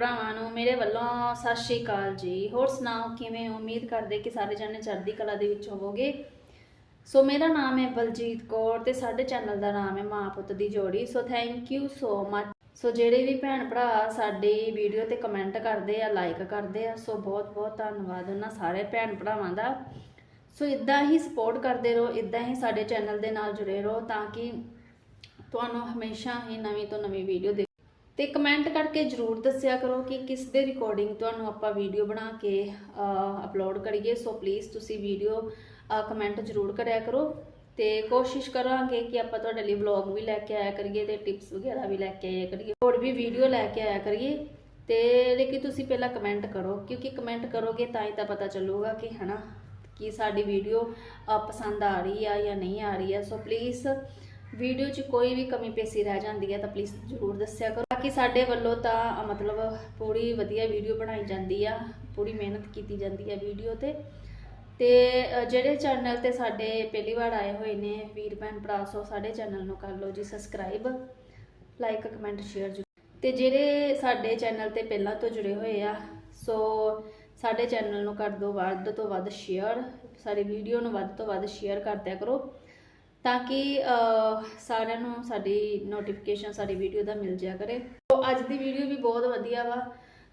ਭਰਾਵਾਂ ਨੂੰ, ਮੇਰੇ ਵੱਲੋਂ ਸਤਿ ਸ਼੍ਰੀ ਅਕਾਲ ਜੀ। ਹੋਰ ਸੁਣਾਓ, ਕਿਵੇਂ? ਉਮੀਦ ਕਰਦੇ ਕਿ ਸਾਰੇ ਜਣੇ ਚੜ੍ਹਦੀ ਕਲਾ ਦੇ ਵਿੱਚ ਹੋਵੋਗੇ। ਸੋ ਮੇਰਾ ਨਾਮ ਹੈ ਬਲਜੀਤ ਕੌਰ ਤੇ ਸਾਡੇ ਚੈਨਲ ਦਾ ਨਾਮ ਹੈ ਮਾਂ ਪੁੱਤ ਦੀ ਜੋੜੀ। So thank you so much so ਜਿਹੜੇ ਵੀ ਭੈਣ ਭਰਾ ਸਾਡੀ ਵੀਡੀਓ ਤੇ ਕਮੈਂਟ ਕਰਦੇ ਆ ਲਾਈਕ ਕਰਦੇ ਆ, ਸੋ ਬਹੁਤ ਬਹੁਤ ਧੰਨਵਾਦ ਉਹਨਾਂ ਸਾਰੇ ਭੈਣ ਭਰਾਵਾਂ ਦਾ। ਸੋ ਇਦਾਂ ਹੀ ਸਪੋਰਟ ਕਰਦੇ ਰਹੋ, ਇਦਾਂ ਹੀ ਸਾਡੇ ਚੈਨਲ ਦੇ ਨਾਲ ਜੁੜੇ ਰਹੋ ਤਾਂ ਕਿ ਤੁਹਾਨੂੰ ਹਮੇਸ਼ਾ ਹੀ ਨਵੀਂ ਤੋਂ ਨਵੀਂ ਵੀਡੀਓ ਦੇ ਤੇ ਕਮੈਂਟ ਕਰਕੇ ਜਰੂਰ ਦੱਸਿਆ ਕਰੋ ਕਿ ਕਿਸ ਦੇ ਰਿਕਾਰਡਿੰਗ ਤੁਹਾਨੂੰ ਆਪਾਂ ਵੀਡੀਓ ਬਣਾ ਕੇ ਅਪਲੋਡ ਕਰੀਏ। ਸੋ ਪਲੀਜ਼ ਤੁਸੀਂ ਵੀਡੀਓ ਕਮੈਂਟ ਜਰੂਰ ਕਰਿਆ ਕਰੋ। ਤੇ ਕੋਸ਼ਿਸ਼ ਕਰਾਂਗੇ ਕਿ ਆਪਾਂ ਤੁਹਾਡੇ ਲਈ ਵਲੌਗ ਵੀ ਲੈ ਕੇ ਆਇਆ ਕਰੀਏ ਤੇ ਟਿਪਸ ਵਗੈਰਾ ਵੀ ਲੈ ਕੇ ਆਇਆ ਕਰੀਏ। ਹੋਰ ਵੀ ਵੀਡੀਓ ਲੈ ਕੇ ਆਇਆ ਕਰੀਏ। ਤੇ ਲੇਕਿਨ ਤੁਸੀਂ ਪਹਿਲਾਂ ਕਮੈਂਟ ਕਰੋ, ਕਿਉਂਕਿ ਕਮੈਂਟ ਕਰੋਗੇ ਤਾਂ ਹੀ ਤਾਂ ਪਤਾ ਚੱਲੂਗਾ ਕਿ, ਹਨਾ, ਕਿ ਸਾਡੀ ਵੀਡੀਓ ਪਸੰਦ ਆ ਰਹੀ ਆ ਜਾਂ ਨਹੀਂ ਆ ਰਹੀ ਆ। ਸੋ ਪਲੀਜ਼ ਵੀਡੀਓ 'ਚ ਕੋਈ ਵੀ ਕਮੀ ਪੇਸ਼ੀ ਰਹਿ ਜਾਂਦੀ ਹੈ ਤਾਂ ਪਲੀਜ਼ ਜ਼ਰੂਰ ਦੱਸਿਆ ਕਰੋ। ਬਾਕੀ ਸਾਡੇ ਵੱਲੋਂ ਤਾਂ ਮਤਲਬ ਪੂਰੀ ਵਧੀਆ ਵੀਡੀਓ ਬਣਾਈ ਜਾਂਦੀ ਆ, ਪੂਰੀ ਮਿਹਨਤ ਕੀਤੀ ਜਾਂਦੀ ਆ ਵੀਡੀਓ ਤੇ। ਤੇ ਜਿਹੜੇ ਚੈਨਲ ਤੇ ਸਾਡੇ ਪਹਿਲੀ ਵਾਰ ਆਏ ਹੋਏ ਨੇ, ਵੀਰ ਭੈਣ ਭਰਾ, ਸੋ ਸਾਡੇ ਚੈਨਲ ਨੂੰ ਕਰ ਲਓ ਜੀ ਸਬਸਕ੍ਰਾਈਬ ਲਾਈਕ ਕਮੈਂਟ ਸ਼ੇਅਰ ਤੇ ਜਿਹੜੇ ਸਾਡੇ ਚੈਨਲ ਤੇ ਪਹਿਲਾਂ ਤੋਂ ਜੁੜੇ ਹੋਏ ਆ, ਸੋ ਸਾਡੇ ਚੈਨਲ ਨੂੰ ਕਰ ਦਿਓ ਵੱਧ ਤੋਂ ਵੱਧ ਸ਼ੇਅਰ ਸਾਡੀ ਵੀਡੀਓ ਨੂੰ ਵੱਧ ਤੋਂ ਵੱਧ ਸ਼ੇਅਰ ਕਰਦਿਆ ਕਰੋ। ਤਾਂ ਕਿ ਸਾਰਿਆਂ ਨੂੰ ਸਾਡੀ ਨੋਟੀਫਿਕੇਸ਼ਨ ਸਾਡੀ ਵੀਡੀਓ ਦਾ ਮਿਲ ਜਾਇਆ ਕਰੇ। ਸੋ ਅੱਜ ਦੀ ਵੀਡੀਓ ਵੀ ਬਹੁਤ ਵਧੀਆ ਵਾ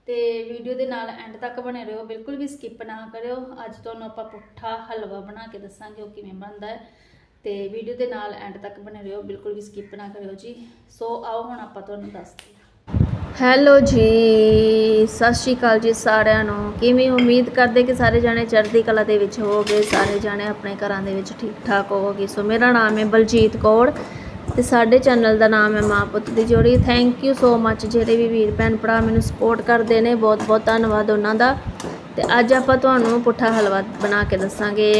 ਤੇ ਵੀਡੀਓ ਦੇ ਨਾਲ ਐਂਡ ਤੱਕ ਬਣੇ ਰਹੋ। ਬਿਲਕੁਲ ਵੀ ਸਕਿਪ ਨਾ ਕਰਿਓ। ਅੱਜ ਤੁਹਾਨੂੰ ਆਪਾਂ ਪੁੱਠਾ ਹਲਵਾ ਬਣਾ ਕੇ ਦੱਸਾਂਗੇ ਉਹ ਕਿਵੇਂ ਬਣਦਾ ਹੈ। ਤੇ ਵੀਡੀਓ ਦੇ ਨਾਲ ਐਂਡ ਤੱਕ ਬਣੇ ਰਹੋ। ਬਿਲਕੁਲ ਵੀ ਸਕਿਪ ਨਾ ਕਰਿਓ ਜੀ। ਸੋ ਆਓ, ਹੁਣ ਆਪਾਂ ਤੁਹਾਨੂੰ ਦੱਸਦੇ ਹਾਂ। ਹੈਲੋ ਜੀ, ਸਤਿ ਸ਼੍ਰੀ ਅਕਾਲ ਜੀ ਸਾਰਿਆਂ ਨੂੰ। ਕਿਵੇਂ ਉਮੀਦ ਕਰਦੇ ਕਿ ਸਾਰੇ ਜਾਣੇ ਚੜ੍ਹਦੀ ਕਲਾ ਦੇ ਵਿੱਚ ਹੋਵੋਗੇ, ਸਾਰੇ ਜਾਣੇ ਆਪਣੇ ਘਰਾਂ ਦੇ ਵਿੱਚ ਠੀਕ ਠਾਕ ਹੋਵੋਗੇ। ਸੋ ਮੇਰਾ ਨਾਮ ਹੈ ਬਲਜੀਤ ਕੌਰ ਤੇ ਸਾਡੇ ਚੈਨਲ ਦਾ ਨਾਮ ਹੈ ਮਾਂ ਪੁੱਤ ਦੀ ਜੋੜੀ। ਥੈਂਕ ਯੂ ਸੋ ਮੱਚ ਜਿਹੜੇ ਵੀ ਵੀਰ ਭੈਣ ਭਰਾ ਮੈਨੂੰ ਸਪੋਰਟ ਕਰਦੇ ਨੇ ਬਹੁਤ ਬਹੁਤ ਧੰਨਵਾਦ ਉਹਨਾਂ ਦਾ। ਤੇ ਅੱਜ ਆਪਾਂ ਤੁਹਾਨੂੰ ਪੁੱਠਾ ਹਲਵਾ ਬਣਾ ਕੇ ਦੱਸਾਂਗੇ।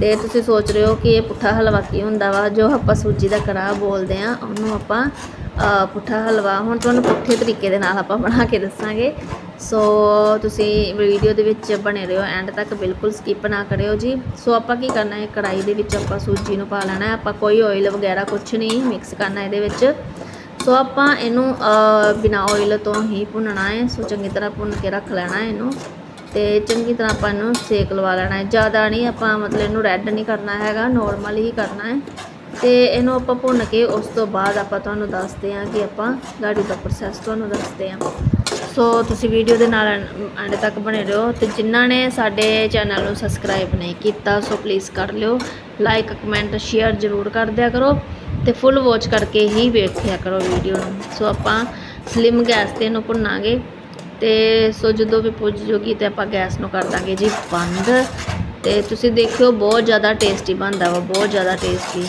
ਤੇ ਤੁਸੀਂ ਸੋਚ ਰਹੇ ਹੋ ਕਿ ਇਹ ਪੁੱਠਾ ਹਲਵਾ ਕੀ ਹੁੰਦਾ ਵਾ? ਜੋ ਆਪਾਂ ਸੂਜੀ ਦਾ ਕੜਾਹ ਬੋਲਦੇ ਆ ਉਹਨੂੰ ਆਪਾਂ ਪੁੱਠਾ ਹਲਵਾ। ਹੁਣ ਤੁਹਾਨੂੰ ਪੁੱਠੇ ਤਰੀਕੇ ਦੇ ਨਾਲ ਆਪਾਂ ਬਣਾ ਕੇ ਦੱਸਾਂਗੇ। ਸੋ ਤੁਸੀਂ ਵੀਡੀਓ ਦੇ ਵਿੱਚ ਬਣੇ ਰਹੋ। ਐਂਡ ਤੱਕ ਬਿਲਕੁਲ ਸਕਿਪ ਨਾ ਕਰਿਓ ਜੀ। ਸੋ ਆਪਾਂ ਕੀ ਕਰਨਾ ਹੈ? ਕੜਾਈ ਦੇ ਵਿੱਚ ਆਪਾਂ ਸੂਜੀ ਨੂੰ ਪਾ ਲੈਣਾ ਹੈ। ਆਪਾਂ ਕੋਈ ਆਇਲ ਵਗੈਰਾ ਕੁਝ ਨਹੀਂ ਮਿਕਸ ਕਰਨਾ ਇਹਦੇ ਵਿੱਚ। ਸੋ ਆਪਾਂ ਇਹਨੂੰ ਅ, ਬਿਨਾਂ ਆਇਲ ਤੋਂ ਹੀ ਭੁੰਨਣਾ ਹੈ। ਸੋ ਚੰਗੀ ਤਰ੍ਹਾਂ ਭੁੰਨ ਕੇ ਰੱਖ ਲੈਣਾ ਹੈ ਇਹਨੂੰ। ਤੇ ਚੰਗੀ ਤਰ੍ਹਾਂ ਆਪਾਂ ਇਹਨੂੰ ਸੇਕ ਲਵਾ ਲੈਣਾ ਹੈ। ਜ਼ਿਆਦਾ ਨਹੀਂ ਆਪਾਂ ਮਤਲਬ ਇਹਨੂੰ ਰੈੱਡ ਨਹੀਂ ਕਰਨਾ ਹੈਗਾ। ਨੋਰਮਲ ਹੀ ਕਰਨਾ ਹੈ। ਤੇ ਇਹਨੂੰ ਆਪਾਂ ਭੁੰਨ ਕੇ ਉਸ ਤੋਂ ਬਾਅਦ ਆਪਾਂ ਤੁਹਾਨੂੰ ਦੱਸਦੇ ਹਾਂ ਕਿ ਆਪਾਂ ਗਾੜੀ ਦਾ ਪ੍ਰੋਸੈਸ ਤੁਹਾਨੂੰ ਦੱਸਦੇ ਹਾਂ। ਸੋ ਤੁਸੀਂ ਵੀਡੀਓ ਦੇ ਨਾਲ ਐਂਡ ਤੱਕ ਬਣੇ ਰਹੋ ਤੇ ਜਿਨ੍ਹਾਂ ਨੇ ਸਾਡੇ ਚੈਨਲ ਨੂੰ ਸਬਸਕ੍ਰਾਈਬ ਨਹੀਂ ਕੀਤਾ, ਸੋ ਪਲੀਜ਼ ਕਰ ਲਿਓ। ਲਾਈਕ ਕਮੈਂਟ ਸ਼ੇਅਰ ਜ਼ਰੂਰ ਕਰ ਦਿਆ ਕਰੋ ਤੇ ਫੁੱਲ ਵਾਚ ਕਰਕੇ ਹੀ ਵੇਖਿਆ ਕਰੋ ਵੀਡੀਓ ਨੂੰ। ਸੋ ਆਪਾਂ ਸਲਿਮ ਗੈਸ ਤੇ ਇਹਨੂੰ ਭੁੰਨਾਂਗੇ ਤੇ ਸੋ ਜਦੋਂ ਵੀ ਪੁੱਜ ਜੂਗੀ ਤੇ ਆਪਾਂ ਗੈਸ ਨੂੰ ਕਰ ਦਾਂਗੇ ਜੀ ਬੰਦ। ਤੇ ਤੁਸੀਂ ਦੇਖਿਓ ਬਹੁਤ ਜ਼ਿਆਦਾ ਟੇਸਟੀ ਬਣਦਾ ਵਾ, ਬਹੁਤ ਜ਼ਿਆਦਾ ਟੇਸਟੀ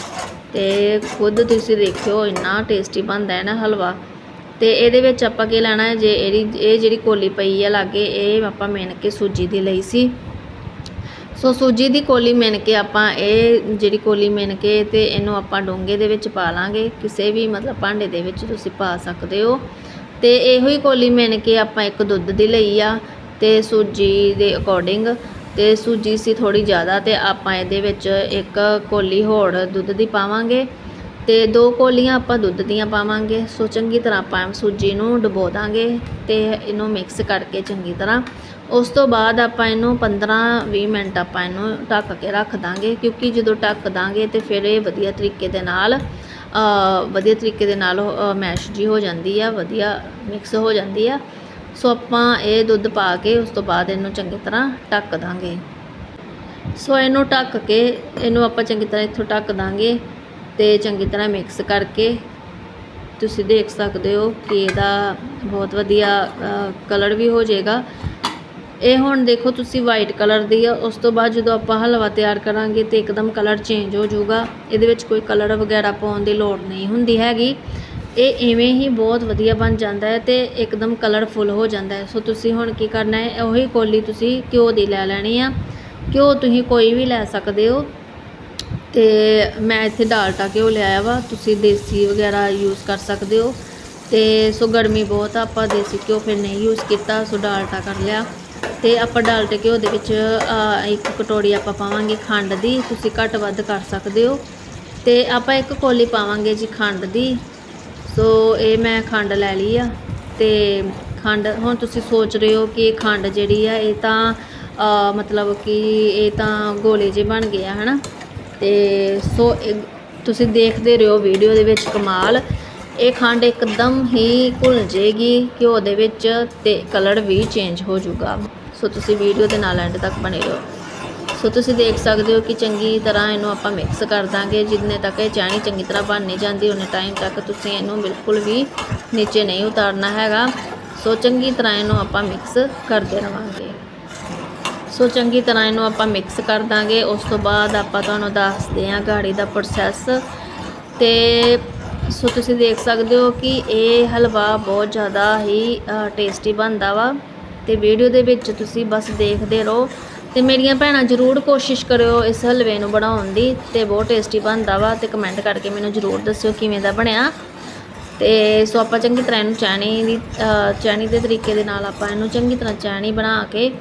ਤੇ ਖੁਦ ਤੁਸੀਂ ਦੇਖਿਓ, ਇੰਨਾ ਟੇਸਟੀ ਬਣਦਾ ਹੈ ਨਾ ਹਲਵਾ। ਤੇ ਇਹਦੇ ਵਿੱਚ ਆਪਾਂ ਕੀ ਲੈਣਾ ਹੈ, ਜੇ ਇਹਦੀ, ਇਹ ਜਿਹੜੀ ਕੋਲੀ ਪਈ ਆ ਲਾਗੇ, ਇਹ ਆਪਾਂ ਮਿਣ ਕੇ ਸੂਜੀ ਦੀ ਲਈ ਸੀ। ਸੋ ਸੂਜੀ ਦੀ ਕੋਲੀ ਮਿਣ ਕੇ ਆਪਾਂ ਇਹ ਜਿਹੜੀ ਕੋਲੀ ਮਿਣ ਕੇ ਤੇ ਇਹਨੂੰ ਆਪਾਂ ਡੋਂਗੇ ਦੇ ਵਿੱਚ ਪਾ ਲਾਂਗੇ। ਕਿਸੇ ਵੀ ਮਤਲਬ ਭਾਂਡੇ ਦੇ ਵਿੱਚ ਤੁਸੀਂ ਪਾ ਸਕਦੇ ਹੋ। ਤੇ ਇਹੋ ਹੀ ਕੋਲੀ ਮਿਣ ਕੇ ਆਪਾਂ ਇੱਕ ਦੁੱਧ ਦੀ ਲਈ ਆ ਤੇ ਸੂਜੀ ਦੇ ਅਕੋਰਡਿੰਗ ਅਤੇ ਸੂਜੀ ਸੀ ਥੋੜ੍ਹੀ ਜ਼ਿਆਦਾ ਅਤੇ ਆਪਾਂ ਇਹਦੇ ਵਿੱਚ ਇੱਕ ਕੌਲੀ ਹੋਰ ਦੁੱਧ ਦੀ ਪਾਵਾਂਗੇ ਅਤੇ ਦੋ ਕੋਲੀਆਂ ਆਪਾਂ ਦੁੱਧ ਦੀਆਂ ਪਾਵਾਂਗੇ। ਸੋ ਚੰਗੀ ਤਰ੍ਹਾਂ ਆਪਾਂ ਸੂਜੀ ਨੂੰ ਡੁਬੋ ਦਾਂਗੇ ਅਤੇ ਇਹਨੂੰ ਮਿਕਸ ਕਰਕੇ ਚੰਗੀ ਤਰ੍ਹਾਂ। ਉਸ ਤੋਂ ਬਾਅਦ ਆਪਾਂ ਇਹਨੂੰ 15-20 ਮਿੰਟ ਆਪਾਂ ਇਹਨੂੰ ਢੱਕ ਕੇ ਰੱਖ ਦਾਂਗੇ ਕਿਉਂਕਿ ਜਦੋਂ ਢੱਕ ਦਾਂਗੇ ਤੇ ਫਿਰ ਇਹ ਵਧੀਆ ਤਰੀਕੇ ਦੇ ਨਾਲ ਵਧੀਆ ਤਰੀਕੇ ਦੇ ਨਾਲ ਮੈਸ਼ ਜੀ ਹੋ ਜਾਂਦੀ ਆ, ਵਧੀਆ ਮਿਕਸ ਹੋ ਜਾਂਦੀ ਆ। ਸੋ ਆਪਾਂ ਇਹ ਦੁੱਧ ਪਾ ਕੇ ਉਸ ਤੋਂ ਬਾਅਦ ਇਹਨੂੰ ਚੰਗੀ ਤਰ੍ਹਾਂ ਢੱਕ ਦਾਂਗੇ। ਸੋ ਇਹਨੂੰ ਢੱਕ ਕੇ ਇਹਨੂੰ ਆਪਾਂ ਚੰਗੀ ਤਰ੍ਹਾਂ ਇੱਥੋਂ ਢੱਕ ਦਾਂਗੇ ਤੇ ਚੰਗੀ ਤਰ੍ਹਾਂ ਮਿਕਸ ਕਰਕੇ ਤੁਸੀਂ ਦੇਖ ਸਕਦੇ ਹੋ ਕਿ ਇਹਦਾ ਬਹੁਤ ਵਧੀਆ ਕਲਰ ਵੀ ਹੋ ਜਾਏਗਾ। ਇਹ ਹੁਣ ਦੇਖੋ ਤੁਸੀਂ ਵਾਈਟ ਕਲਰ ਦੀ ਆ, ਉਸ ਤੋਂ ਬਾਅਦ ਜਦੋਂ ਆਪਾਂ ਹਲਵਾ ਤਿਆਰ ਕਰਾਂਗੇ ਤੇ ਇੱਕਦਮ ਕਲਰ ਚੇਂਜ ਹੋ ਜਾਊਗਾ। ਇਹਦੇ ਵਿੱਚ ਕੋਈ ਕਲਰ ਵਗੈਰਾ ਪਾਉਣ ਦੀ ਲੋੜ ਨਹੀਂ ਹੁੰਦੀ ਹੈਗੀ। ਇਹ ਇਵੇਂ ਹੀ ਬਹੁਤ ਵਧੀਆ ਬਣ ਜਾਂਦਾ ਹੈ ਅਤੇ ਇੱਕਦਮ ਕਲਰਫੁੱਲ ਹੋ ਜਾਂਦਾ ਹੈ। ਸੋ ਤੁਸੀਂ ਹੁਣ ਕੀ ਕਰਨਾ ਹੈ? ਉਹੀ ਕੌਲੀ ਤੁਸੀਂ ਘਿਓ ਦੀ ਲੈ ਲੈਣੀ ਆ। ਘਿਓ ਤੁਸੀਂ ਕੋਈ ਵੀ ਲੈ ਸਕਦੇ ਹੋ। ਤੇ ਮੈਂ ਇੱਥੇ ਡਾਲਟਾ ਘਿਓ ਲਿਆਇਆ ਵਾ। ਤੁਸੀਂ ਦੇਸੀ ਵਗੈਰਾ ਯੂਜ਼ ਕਰ ਸਕਦੇ ਹੋ। ਤੇ ਸੋ ਗਰਮੀ ਬਹੁਤ ਆ, ਆਪਾਂ ਦੇਸੀ ਘਿਓ ਫਿਰ ਨਹੀਂ ਯੂਜ਼ ਕੀਤਾ, ਸੋ ਡਾਲਟਾ ਕਰ ਲਿਆ। ਤੇ ਆਪਾਂ ਡਾਲਟੇ ਘਿਓ ਦੇ ਵਿੱਚ ਇੱਕ ਕਟੋਰੀ ਆਪਾਂ ਪਾਵਾਂਗੇ ਖੰਡ ਦੀ। ਤੁਸੀਂ ਘੱਟ ਵੱਧ ਕਰ ਸਕਦੇ ਹੋ। ਤੇ ਆਪਾਂ ਇੱਕ ਕੋਲੀ ਪਾਵਾਂਗੇ ਜੀ ਖੰਡ ਦੀ। ਸੋ ਇਹ ਮੈਂ ਖੰਡ ਲੈ ਲਈ ਆ ਤੇ ਖੰਡ, ਹੁਣ ਤੁਸੀਂ ਸੋਚ ਰਹੇ ਹੋ ਕਿ ਇਹ ਖੰਡ ਜਿਹੜੀ ਆ, ਇਹ ਤਾਂ ਮਤਲਬ ਕਿ ਇਹ ਤਾਂ ਗੋਲੇ ਜਿਹੇ ਬਣ ਗਏ ਆ, ਹਨਾ? ਤੇ ਸੋ ਇਹ- ਤੁਸੀਂ ਦੇਖਦੇ ਰਹੋ ਵੀਡੀਓ ਦੇ ਵਿੱਚ ਕਮਾਲ। ਇਹ ਖੰਡ ਇੱਕਦਮ ਹੀ ਘੁਲ ਜੇਗੀ ਘਿਓ ਦੇ ਵਿੱਚ ਤੇ ਕਲਰ ਵੀ ਚੇਂਜ ਹੋ ਜਾਊਗਾ। ਸੋ ਤੁਸੀਂ ਵੀਡੀਓ ਦੇ ਨਾਲ ਐਂਡ ਤੱਕ ਬਣੇ ਰਹੋ। ਸੋ ਤੁਸੀਂ ਦੇਖ ਸਕਦੇ ਹੋ ਕਿ ਚੰਗੀ ਤਰ੍ਹਾਂ ਇਹਨੂੰ ਆਪਾਂ ਮਿਕਸ ਕਰ ਦਾਂਗੇ। ਜਿੰਨੇ ਤੱਕ ਇਹ ਚਾਣੀ ਚੰਗੀ ਤਰ੍ਹਾਂ ਬਣ ਨਹੀਂ ਜਾਂਦੀ, ਉਹਨੇ ਟਾਈਮ ਤੱਕ ਤੁਸੀਂ ਇਹਨੂੰ ਬਿਲਕੁਲ ਵੀ ਨੀਚੇ ਨਹੀਂ ਉਤਾਰਨਾ ਹੈਗਾ। ਸੋ ਚੰਗੀ ਤਰ੍ਹਾਂ ਇਹਨੂੰ ਆਪਾਂ ਮਿਕਸ ਕਰਦੇ ਰਵਾਂਗੇ। ਸੋ ਚੰਗੀ ਤਰ੍ਹਾਂ ਇਹਨੂੰ ਆਪਾਂ ਮਿਕਸ ਕਰ ਦਾਂਗੇ। ਉਸ ਤੋਂ ਬਾਅਦ ਆਪਾਂ ਤੁਹਾਨੂੰ ਦੱਸਦੇ ਹਾਂ ਗਾੜੀ ਦਾ ਪ੍ਰੋਸੈਸ ਤੇ ਸੋ ਤੁਸੀਂ ਦੇਖ ਸਕਦੇ ਹੋ ਕਿ ਇਹ ਹਲਵਾ ਬਹੁਤ ਜ਼ਿਆਦਾ ਹੀ ਟੇਸਟੀ ਬਣਦਾ ਵਾ। ਤੇ ਵੀਡੀਓ ਦੇ ਵਿੱਚ ਤੁਸੀਂ ਬਸ ਦੇਖਦੇ ਰਹੋ। ਤੇ ਮੇਰੀਆਂ ਭੈਣਾਂ ਜ਼ਰੂਰ ਕੋਸ਼ਿਸ਼ ਕਰਿਓ ਇਸ ਹਲਵੇ ਨੂੰ ਬਣਾਉਣ ਦੀ ਤੇ ਬਹੁਤ ਟੇਸਟੀ ਬਣਦਾ ਵਾ ਤੇ ਕਮੈਂਟ ਕਰਕੇ ਮੈਨੂੰ ਜ਼ਰੂਰ ਦੱਸਿਓ ਕਿਵੇਂ ਦਾ ਬਣਿਆ। ਤੇ ਸੋ ਆਪਾਂ ਚੰਗੀ ਤਰ੍ਹਾਂ ਇਹਨੂੰ ਚਾਣੀ ਦੀ ਅ, ਚਾਣੀ ਦੇ ਤਰੀਕੇ ਦੇ ਨਾਲ ਆਪਾਂ ਇਹਨੂੰ ਚੰਗੀ ਤਰ੍ਹਾਂ ਚਾਣੀ ਬਣਾ ਕੇ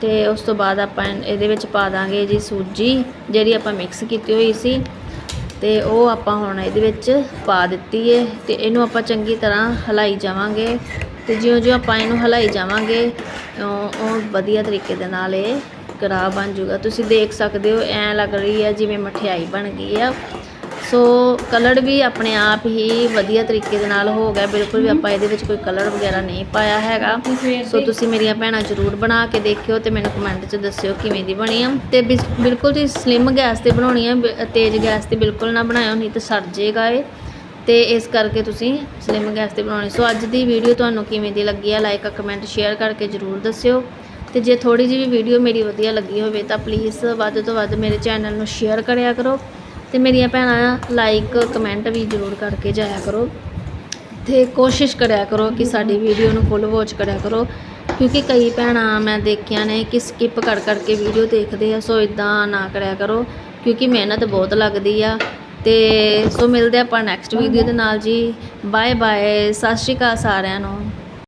ਤੇ ਉਸ ਤੋਂ ਬਾਅਦ ਆਪਾਂ ਇਹਦੇ ਵਿੱਚ ਪਾ ਦਾਂਗੇ ਜੀ ਸੂਜੀ ਜਿਹੜੀ ਆਪਾਂ ਮਿਕਸ ਕੀਤੀ ਹੋਈ ਸੀ ਤੇ ਉਹ ਆਪਾਂ ਹੁਣ ਇਹਦੇ ਵਿੱਚ ਪਾ ਦਿੱਤੀ ਏ ਤੇ ਇਹਨੂੰ ਆਪਾਂ ਚੰਗੀ ਤਰ੍ਹਾਂ ਹਲਾਈ ਜਾਵਾਂਗੇ ਤੇ ਜਿਉਂ-ਜਿਉਂ ਆਪਾਂ ਇਹਨੂੰ ਹਲਾਈ ਜਾਵਾਂਗੇ ਉਹ ਵਧੀਆ ਤਰੀਕੇ ਦੇ ਨਾਲ ਇਹ ਕੜਾਹ ਬਣ ਜਾਊਗਾ। ਤੁਸੀਂ ਦੇਖ ਸਕਦੇ ਹੋ ਐਂ ਲੱਗ ਰਹੀ ਹੈ ਜਿਵੇਂ ਮਠਿਆਈ ਬਣ ਗਈ ਆ। ਸੋ ਕਲਰ ਵੀ ਆਪਣੇ ਆਪ ਹੀ ਵਧੀਆ ਤਰੀਕੇ ਦੇ ਨਾਲ ਹੋ ਗਿਆ। ਬਿਲਕੁਲ ਵੀ ਆਪਾਂ ਇਹਦੇ ਵਿੱਚ ਕੋਈ ਕਲਰ ਵਗੈਰਾ ਨਹੀਂ ਪਾਇਆ ਹੈਗਾ। ਸੋ ਤੁਸੀਂ ਮੇਰੀਆਂ ਭੈਣਾਂ ਜ਼ਰੂਰ ਬਣਾ ਕੇ ਦੇਖਿਓ ਤੇ ਮੈਨੂੰ ਕਮੈਂਟ 'ਚ ਦੱਸਿਓ ਕਿਵੇਂ ਦੀ ਬਣੀ ਆ। ਤੇ ਬਿਲਕੁਲ ਤੁਸੀਂ ਸਲਿਮ ਗੈਸ ਤੇ ਬਣਾਉਣੀ ਆ ਤੇਜ਼ ਗੈਸ ਤੇ ਬਿਲਕੁਲ ਨਾ ਬਣਾਇਓ ਨਹੀਂ ਤੇ ਸੜ ਜਾਏਗਾ ਇਹ। ਤੇ ਇਸ ਕਰਕੇ ਤੁਸੀਂ ਸਲਿਮ ਗੈਸ ਤੇ ਬਣਾਉਣੀ। ਸੋ ਅੱਜ ਦੀ ਵੀਡੀਓ ਤੁਹਾਨੂੰ ਕਿਵੇਂ ਦੀ ਲੱਗੀ ਆ ਲਾਈਕ ਕਮੈਂਟ ਸ਼ੇਅਰ ਕਰਕੇ ਜ਼ਰੂਰ ਦੱਸਿਓ। ਤੇ ਜੇ ਥੋੜੀ ਜਿਹੀ ਵੀ ਵੀਡੀਓ ਮੇਰੀ ਵਧੀਆ ਲੱਗੀ ਹੋਵੇ ਤਾਂ ਪਲੀਜ਼ ਵੱਧ ਤੋਂ ਵੱਧ ਮੇਰੇ ਚੈਨਲ ਨੂੰ ਸ਼ੇਅਰ ਕਰਿਆ ਕਰੋ ਤੇ ਮੇਰੀਆਂ ਭੈਣਾਂ ਲਾਈਕ ਕਮੈਂਟ ਵੀ ਜ਼ਰੂਰ ਕਰਕੇ ਜਾਇਆ ਕਰੋ ਤੇ ਕੋਸ਼ਿਸ਼ ਕਰਿਆ ਕਰੋ ਕਿ ਸਾਡੀ ਵੀਡੀਓ ਨੂੰ ਫੁੱਲ ਵਾਚ ਕਰਿਆ ਕਰੋ, ਕਿਉਂਕਿ ਕਈ ਭੈਣਾਂ ਮੈਂ ਦੇਖੀਆਂ ਨੇ ਕਿ ਸਕਿਪ ਕਰ ਕਰਕੇ ਵੀਡੀਓ ਦੇਖਦੇ ਆ, ਸੋ ਇਦਾਂ ਨਾ ਕਰਿਆ ਕਰੋ, ਕਿਉਂਕਿ ਮਿਹਨਤ ਬਹੁਤ ਲੱਗਦੀ ਆ। ਤੇ ਸੋ ਮਿਲਦੇ ਆਪਾਂ ਨੈਕਸਟ ਵੀਡੀਓ ਦੇ ਨਾਲ ਜੀ। ਬਾਏ ਬਾਏ ਸਤਿ ਸ਼੍ਰੀ ਅਕਾਲ ਸਾਰਿਆਂ ਨੂੰ।